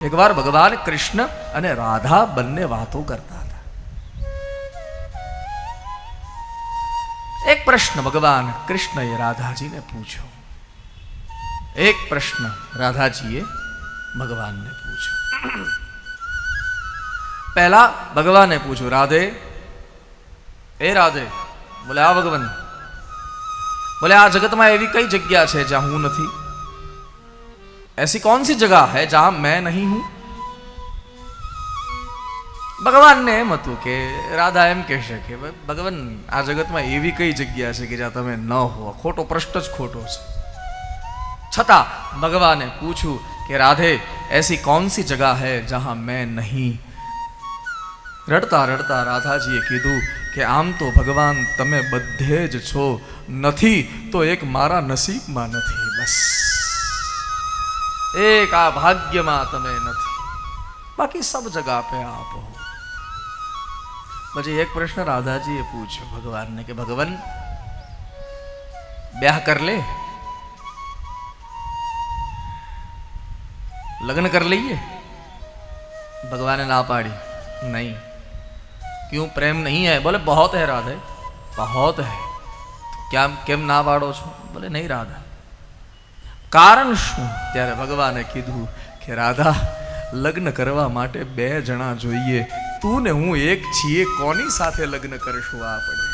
એકવાર ભગવાન કૃષ્ણ અને રાધા બંને વાતો કરતા હતા. એક પ્રશ્ન ભગવાન કૃષ્ણએ રાધાજીને પૂછ્યો. એક પ્રશ્ન રાધાજીએ ભગવાનને પૂછ્યો. પહેલા ભગવાને પૂછ્યું, રાધે, એ રાધે, બોલે આ ભગવાન, બોલે આ જગતમાં એવી કઈ જગ્યા છે જ્યાં હું નથી? ऐसी कौन सी जगह है जहां मैं नहीं हूं ભગવાનને એમ હતું કે રાધા એમ કહેશે કે "ભ- ભગવાન આ જગતમાં એવી કઈ જગ્યા છે કે જ્યાં તમે ન હો ખોટો પ્રશ્ન જ ખોટો છે છતાં ભગવાને પૂછ્યું કે રાધે ऐसी कौन सी जगह है जहां मैं नहीं રડતા રડતા રાધાજીએ કીધું કે આમ તો ભગવાન તમે બધે જ છો નથી તો એક મારા નસીબમાં નથી બસ એક આ ભાગ્યમાં તમે નથી બાકી સબ જગા પે આપ હો પછી એક પ્રશ્ન રાધાજીએ પૂછ્યો ભગવાનને કે ભગવાન બ્યાહ કર લે લગ્ન કર લઈએ भगवान ने ना पाड़ी नहीं क्यों प्रेम नहीं है बोले बहुत है राधे बहुत है तो क्या કેમ ના પાડો છો બોલે નહીં રાધા કારણ શું? ત્યારે ભગવાને કીધું કે રાધા, લગ્ન કરવા માટે બે જણા જોઈએ. તું ને હું એક છીએ, કોની સાથે લગ્ન કરશું? આપણે